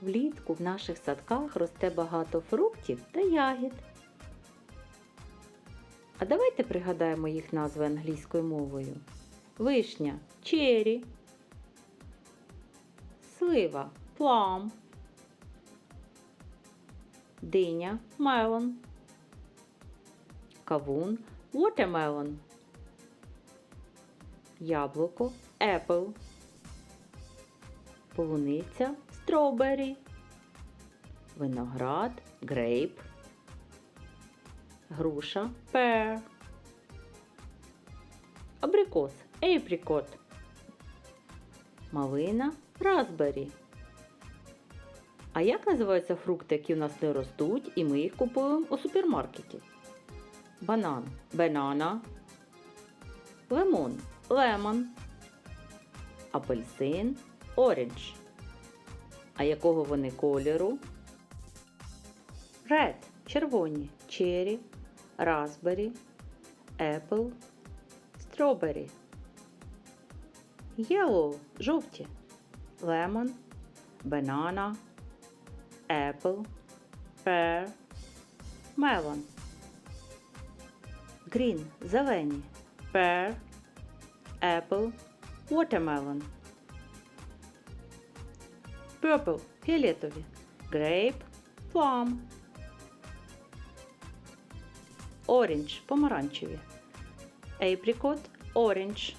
Влітку в наших садках росте багато фруктів та ягід. А давайте пригадаємо їх назви англійською мовою. Вишня черрі, слива plum, диня melon, кавун watermelon, яблуко apple, полуниця strawberry, виноград grape, груша pear, абрикос apricot, малина raspberry. А як називаються фрукти, які у нас не ростуть, і ми їх купуємо у супермаркеті? Банан банана, лимон лемон, апельсин оранж. А якого вони кольору? Red червоні, черрі, raspberry, apple, strawberry. Yellow жовті, lemon, banana, apple, pear, melon. Green зелені, pear, apple, watermelon. Purple фіолетові, grape, plum. Orange помаранчеві, apricot, orange.